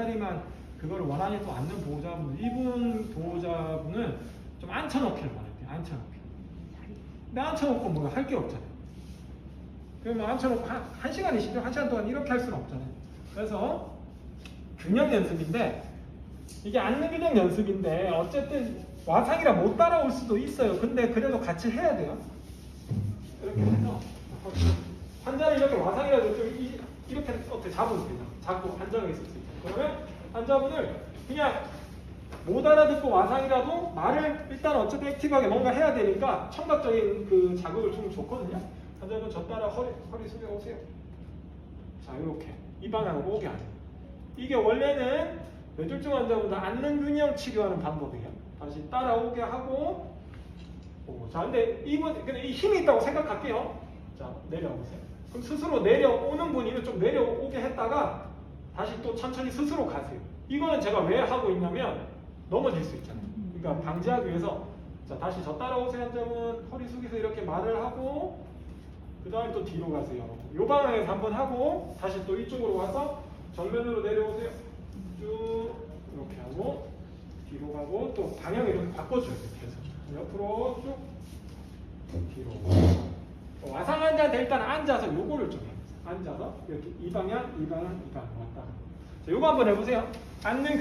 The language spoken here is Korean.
팔다리만 그거를 원하지 또 않는 보호자분 이분 보호자분은 좀 앉혀놓기를 원할게요. 앉혀놓기. 근데 앉혀놓고 뭐 할 게 없잖아요. 그러면 앉혀놓고 한, 한 시간이시죠? 한 시간 동안 이렇게 할 수는 없잖아요. 그래서 균형 연습인데 이게 앉는 균형 연습인데 어쨌든 와상이라 못 따라올 수도 있어요. 근데 그래도 같이 해야 돼요. 이렇게 해서 환자는 이렇게 와상이라도 좀 이, 이렇게 어떻게 잡으면 돼요. 잡고 환자가 있을 수 있어요. 그러면 환자분을 그냥 못 알아듣고 와상이라도 말을 일단 어쨌든 액티브하게 뭔가 해야 되니까 청각적인 그 자극을 주면 좋거든요. 환자분 저 따라 허리, 허리 숙여 오세요. 자, 이렇게. 이 방향으로 오게 하죠. 이게 원래는 뇌졸중 환자분들 앉는 균형 치료하는 방법이에요. 다시 따라오게 하고, 오고. 자, 근데 이분, 근데 이 힘이 있다고 생각할게요. 자, 내려오세요. 그럼 스스로 내려오는 분이면 좀 내려오게 했다가 다시 또 천천히 스스로 가세요. 이거는 제가 왜 하고 있냐면 넘어질 수 있잖아요. 그러니까 방지하기 위해서 자, 다시 저 따라오세요 환자분 허리 숙여서 이렇게 말을 하고 그 다음에 또 뒤로 가세요. 요 방향에서 한번 하고 다시 또 이쪽으로 와서 정면으로 내려오세요. 쭉 이렇게 하고 뒤로 가고 또 방향을 이렇게 바꿔줘야 돼요. 계속 옆으로 쭉 뒤로. 어, 와상 환자한테 일단 앉아서 요거를 좀 해요. 앉아서 이렇게 이 방향, 이 방향, 이 방향 왔다. 자, 요거 한번 해보세요. 앉는